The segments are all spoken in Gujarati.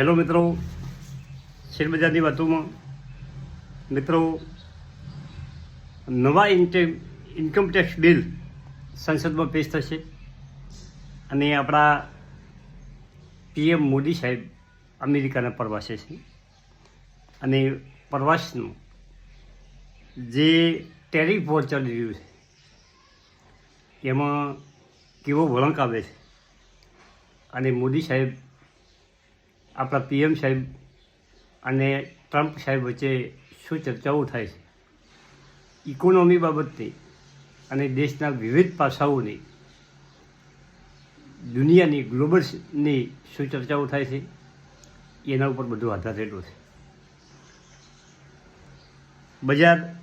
હેલો મિત્રો શેરબજારની વાતોમાં. મિત્રો, નવા ઇન્કમ ટેક્સ બિલ સંસદમાં પેશ થશે. અને આપણા પીએમ મોદી સાહેબ અમેરિકાના પ્રવાસે છે. અને પ્રવાસનું જે ટેરિફ વોર ચાલી રહ્યું છે, એમાં કેવો વળંક આવે છે. અને મોદી સાહેબ આપણા પીએમ સાહેબ અને ટ્રમ્પ સાહેબ વચ્ચે શું ચર્ચાઓ થાય છે? ઇકોનોમી બાબતની અને દેશના વિવિધ પાસાઓની, દુનિયાની ગ્લોબલ્સની શું ચર્ચાઓ થાય છે? એના ઉપર બધું આધારેલું છે. બજાર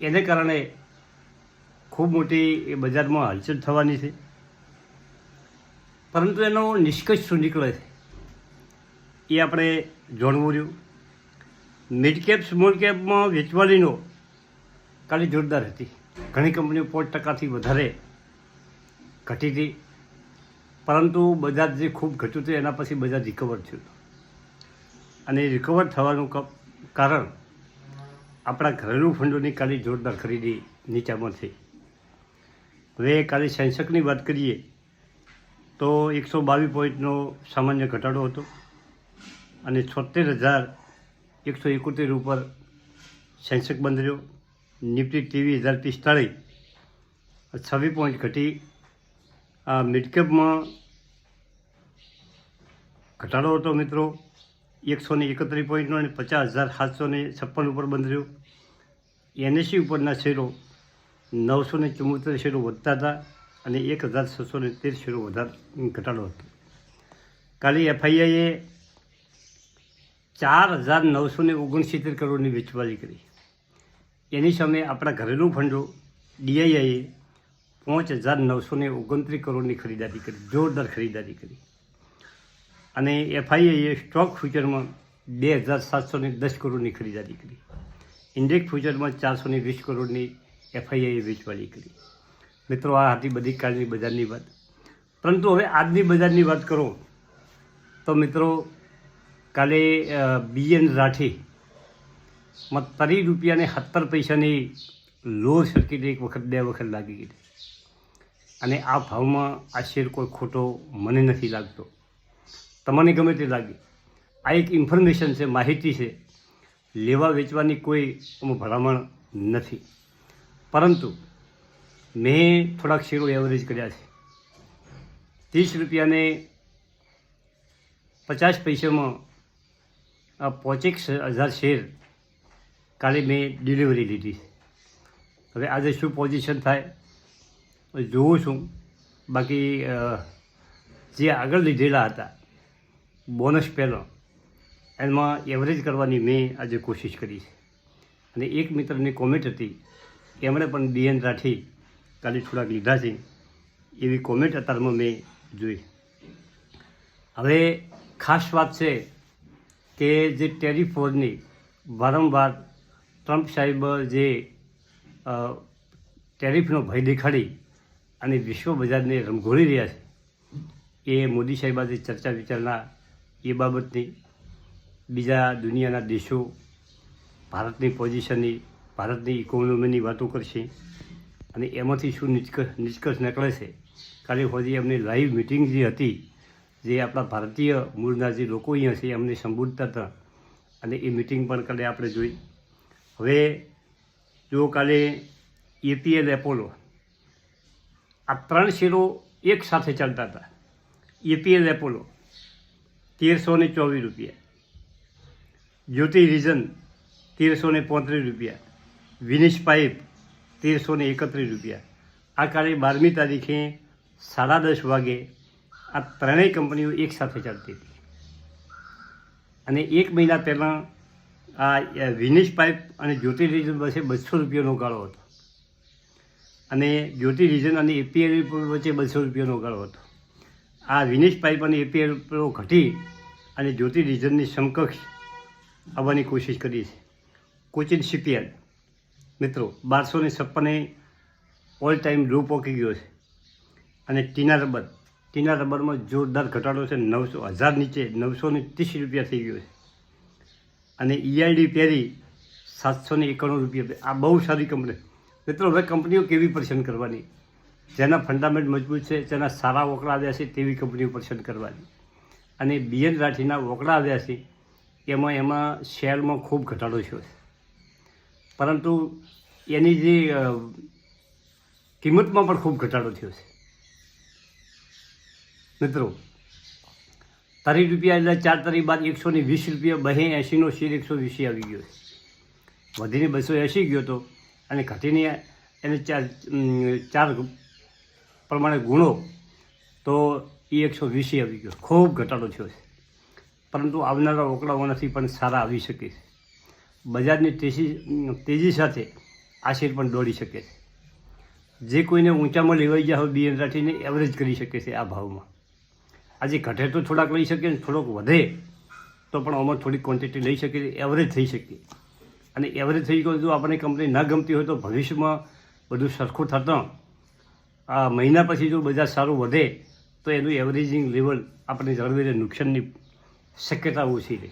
એને કારણે ખૂબ મોટી એ બજારમાં હલચલ થવાની છે. પરંતુ એનો નિષ્કર્ષ શું નીકળે છે? એ આપણે જાણવું રહ્યું. મિડ કેપ સ્મોલ કેપમાં વેચવાલીનો કાલે જોરદાર હતી. ઘણી કંપનીઓ પાંચ ટકાથી વધારે ઘટી હતી. પરંતુ બજાર જે ખૂબ ઘટ્યું હતું, એના પછી બજાર રિકવર થયું અને રિકવર થવાનું કારણ આપણા ઘરેલું ફંડોની કાલે જોરદાર ખરીદી નીચામાં થઈ. હવે કાલે સેન્સેક્સની વાત કરીએ, તો એકસો બાવીસ પોઈન્ટનો સામાન્ય ઘટાડો હતો. અને છોતેર હજાર એકસો એકોતેર ઉપર સેન્સેક બંધ રહ્યો. નિફ્ટી ત્રેવીસ હજાર પિસ્તાળીસ. છવ્વીસ પોઈન્ટ ઘટી. આ મિડકેપમાં ઘટાડો હતો મિત્રો. એકસો ને એકત્રીસ પોઈન્ટનો અને પચાસ હજાર સાતસો ને છપ્પન ઉપર બંધ રહ્યો. એનએસી ઉપરના શેરો નવસો ને ચુમ્મોતેર શેરો વધતા હતા અને એક હજાર છસો ને તેર શેરો વધારે ઘટાડો હતો. કાલે એફઆઈઆઈએ ચાર હજાર નવસો ને ઓગણસિત્તેર કરોડની વેચવાલી કરી. એની સામે આપણા ઘરેલું ફંડો, ડીઆઈઆઈએ પાંચ હજાર નવસો ને ઓગણત્રીસ કરોડની ખરીદારી કરી, જોરદાર ખરીદારી કરી. અને એફઆઈઆઈએ સ્ટોક ફ્યુચરમાં બે હજાર સાતસો ને દસ કરોડની ખરીદારી કરી. ઇન્ડેક્સ ફ્યુચરમાં ચારસો ને વીસ કરોડની એફઆઈઆઈએ વેચવાલી કરી. મિત્રો, આ હતી બધી કાલની બજારની વાત. પરંતુ હવે આજની બજારની વાત કરો તો મિત્રો કાલે બીએન રાઠી માં ત્રીસ રૂપિયાને સત્તર પૈસાની લો સર્કિટ એક વખત, બે વખત લાગી ગઈ અને આ ભાવમાં આ શેર કોઈ ખોટો મને નથી લાગતો. તમને ગમે તે લાગે. આ એક ઇન્ફોર્મેશન છે, માહિતી છે. લેવા વેચવાની કોઈ ભલામણ નથી. પરંતુ મેં થોડાક શેરો એવરેજ કર્યા છે. ત્રીસ રૂપિયાને પચાસ પૈસામાં પોચેક હજાર શેર કાલે મેં ડિલિવરી લીધી. હવે આજે શું પોઝિશન થાય જોઉં છું. બાકી જે આગળ લીધેલા હતા બોનસ પહેલો, એમાં એવરેજ કરવાની મેં આજે કોશિશ કરી છે. અને એક મિત્રની કોમેન્ટ હતી, એમણે પણ બીએન રાઠી કાલે થોડાક લીધા છે, એવી કોમેન્ટ અત્યારમાં મેં જોઈ. હવે ખાસ વાત છે કે જે ટેરિફોરની વારંવાર ટ્રમ્પ સાહેબ જે ટેરિફનો ભય દેખાડી અને વિશ્વ બજારને રમઘોળી રહ્યા છે, એ મોદી સાહેબ આજે ચર્ચા વિચારણા એ બાબતની બીજા દુનિયાના દેશો, ભારતની પોઝિશનની, ભારતની ઇકોનોમીની વાતો કરશે અને એમાંથી શું નિષ્કર્ષ નિષ્કર્ષ નીકળે છે. કાલે હોજી એમની લાઈવ મિટિંગ જે હતી જે આપણા ભારતીય મૂળના જે લોકો અહીંયા છે, એમને સંબોધતા હતા અને એ મિટિંગ પણ કાલે આપણે જોઈ. હવે જો કાલે એપીએલ, એપોલો આ ત્રણ શેરો એક સાથે ચાલતા હતા. એપીએલ, એપોલો તેરસો ને ચોવીસ રૂપિયા. જ્યોતિ રીઝન તેરસો ને પોત્રીસ રૂપિયા. વિનિશ પાઇપ તેરસો એકત્રીસ રૂપિયા. આ કાલે બારમી તારીખે સાડા દસ વાગે આ ત્રણેય કંપનીઓ એક સાથે ચાલતી હતી. અને એક મહિના પહેલાં આ વિનિશ પાઇપ અને જ્યોતિ રિઝન વચ્ચે બસો રૂપિયાનો ગાળો હતો. અને જ્યોતિ રિઝન અને એપીએલ વચ્ચે બસો રૂપિયાનો ગાળો હતો. આ વિનિશ પાઇપ અને એપીએલ ઘટી અને જ્યોતિ રિઝનની સમકક્ષ આવવાની કોશિશ કરી છે. કોચિન શિપયાર્ડ, મિત્રો, બારસો ને છપ્પને ઓલ ટાઈમ લો પહોંચી ગયો છે. અને ટીના રબર ટીના રબરમાં જોરદાર ઘટાડો છે. નવસો હજાર નીચે નવસો ને ત્રીસ રૂપિયા થઈ ગયો છે. અને ઈઆઈડી પેરી સાતસો ને એકાણું રૂપિયા આ બહુ સારી કંપની. મિત્રો, હવે કંપનીઓ કેવી પસંદ કરવાની? જેના ફંડામેન્ટ મજબૂત છે, જેના સારા વોકડા આવ્યા છે, તેવી કંપનીઓ પસંદ કરવાની. અને બીએન રાઠીના વોકડા આવ્યા છે, એમાં એમાં શેરમાં ખૂબ ઘટાડો થયો છે. પરંતુ એની જે કિંમતમાં પણ ખૂબ ઘટાડો થયો છે. મિત્રો તારી રૂપિયા એટલે ચાર તારીખ બાદ એકસો ને વીસ રૂપિયા બહે એંશીનો શેર એકસો વીસી આવી ગયો વધીને બસો એંશી ગયો હતો અને ઘટીને એને ચાર ચાર પ્રમાણે ગુણો તો એ એકસો વીસી આવી ગયો. ખૂબ ઘટાડો થયો છે. પરંતુ આવનારા ઓકળાઓનાથી પણ સારા આવી શકે છે. બજારની તેજી તેજી સાથે આ શેર પણ દોડી શકે છે. જે કોઈને ઊંચામાં લેવાઈ ગયા હોય બીએન રાખીને એવરેજ કરી શકે છે આ ભાવમાં. આજે ઘટે તો થોડાક લઈ શકે ને થોડોક વધે, તો પણ આમાં થોડીક ક્વોન્ટિટી લઈ શકે એવરેજ થઈ શકે અને એવરેજ થઈ ગયો જો આપણે કંપની ન ગમતી હોય તો ભવિષ્યમાં બધું સરખું થતાં, આ મહિના પછી જો બજાર સારું વધે, તો એનું એવરેજિંગ લેવલ આપણે જળવી નુકસાનની શક્યતા ઓછી રહે.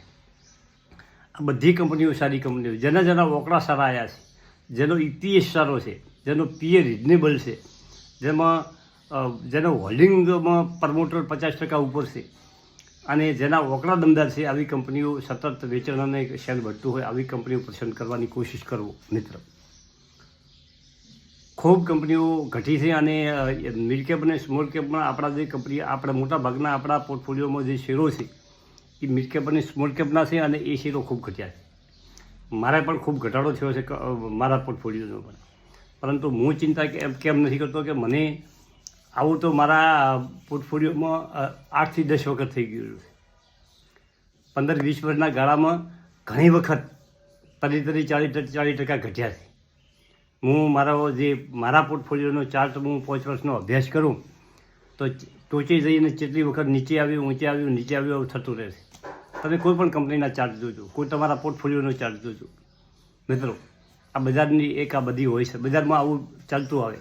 આ બધી કંપનીઓ સારી કંપનીઓ જેના જેના વોકડા સારા આવ્યા છે, જેનો ઇપીએસ સારો છે, જેનો પીએ રિઝનેબલ છે, જેમાં જેનો હોલ્ડિંગમાં પ્રમોટર પચાસ ટકા ઉપર છે અને જેના ઓકડા દમદાર છે, આવી કંપનીઓ સતત વેચાણ અને શેર વધતું હોય, આવી કંપનીઓ પસંદ કરવાની કોશિશ કરવો, મિત્ર. ખૂબ કંપનીઓ ઘટી છે અને મિડ કેપ અને સ્મોલ કેપમાં આપણા જે કંપની, આપણા મોટા ભાગના આપણા પોર્ટફોલિયોમાં જે શેરો છે, એ મિડ કેપ અને સ્મોલ કેપના છે અને એ શેરો ખૂબ ઘટ્યા છે. મારે પણ ખૂબ ઘટાડો થયો છે મારા પોર્ટફોલિયોનો પણ. પરંતુ હું ચિંતા કેમ નથી કરતો કે મને આવું તો મારા પોર્ટફોલિયોમાં આઠથી દસ વખત થઈ ગયું છે. પંદર, વીસ વર્ષના ગાળામાં ઘણી વખત તરી તરી ચાલીસ ચાલીસ ટકા ઘટ્યા છે. હું મારો જે, મારા પોર્ટફોલિયોનો ચાર્ટ હું પાંચ વર્ષનો અભ્યાસ કરું, તો ટોચે જઈને કેટલી વખત નીચે આવ્યું, ઊંચે આવ્યું, નીચે આવ્યું એવું થતું રહેશે તમે કોઈ પણ કંપનીના ચાર્જ જોજો, કોઈ તમારા પોર્ટફોલિયોનો ચાર્જ જોજો. મિત્રો, આ બજારની એક આ બધી હોય છે. બજારમાં આવું ચાલતું આવે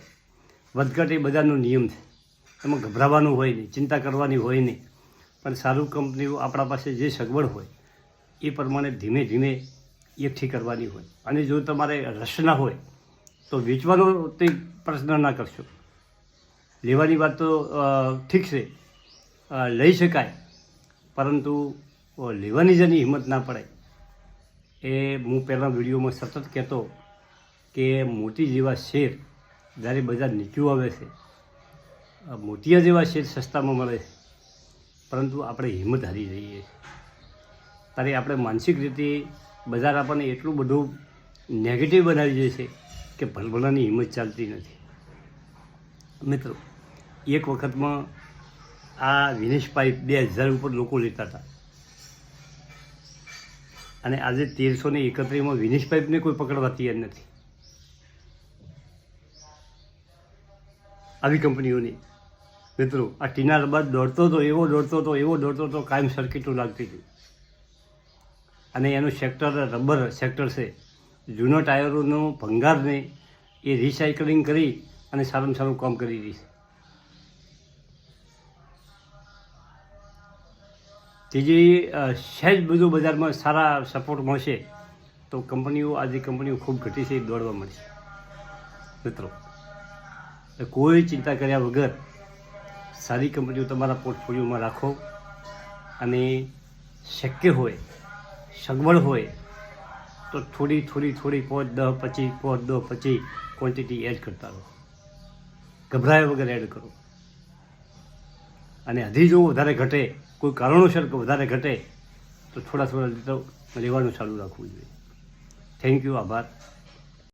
વધઘટ એ બધાનો નિયમ છે. એમાં ગભરાવાનું હોય નહીં, ચિંતા કરવાની હોય નહીં. પણ સારું કંપનીઓ આપણા પાસે જે સગવડ હોય, એ પ્રમાણે ધીમે ધીમે એકઠી કરવાની હોય. અને જો તમારે રસ ના હોય, તો વેચવાનો તે પ્રશ્ન ના કરશો. લેવાની વાત તો ઠીક છે. લઈ શકાય. પરંતુ લેવાની જેની હિંમત ના પડે, એ હું પહેલાં વિડીયોમાં સતત કહેતો કે મોટી જેવા શેર જ્યારે બજાર નીચું આવે છે મોતિયા જેવા શેર સસ્તામાં મળે છે. પરંતુ આપણે હિંમત હારી જઈએ ત્યારે આપણે માનસિક રીતે બજાર આપણને એટલું બધું નેગેટિવ બનાવી દે છે કે ભલભલાની હિંમત ચાલતી નથી. મિત્રો, એક વખતમાં આ વિનેશ પાઇપ બે હજાર ઉપર લોકો લેતા હતા. અને આજે તેરસો ને એકત્રીસમાં વિનેશ પાઇપને કોઈ પકડવા તૈયાર નથી. આવી કંપનીઓની. મિત્રો, આ ટીના બાદ દોડતો હતો એવો, દોડતો હતો એવો, દોડતો હતો કાયમ સર્કિટો લાગતી હતી. અને એનું સેક્ટર રબર, સેક્ટર છે. જૂનો ટાયરોનો ભંગારને એ રિસાયકલિંગ કરી અને સારામાં સારું કામ કરી રહી છે. ત્રીજી સહેજ બધું બજારમાં સારા સપોર્ટ મળશે તો કંપનીઓ, આજે કંપનીઓ ખૂબ ઘટી છે, દોડવા મળશે. મિત્રો. કોઈ ચિંતા કર્યા વગર સારી કંપનીઓ તમારા પોર્ટફોલિયોમાં રાખો. અને શક્ય હોય, સગવડ હોય, તો થોડી થોડી થોડી પાંચ દસ પચીસ, પાંચ દસ પચીસ ક્વોન્ટિટી એડ કરતા રહો. ગભરાયા વગર એડ કરો. અને હજી જો વધારે ઘટે, કોઈ કારણોસર વધારે ઘટે, તો થોડા થોડા લેવાનું ચાલુ રાખવું જોઈએ. થેન્ક યુ આભાર.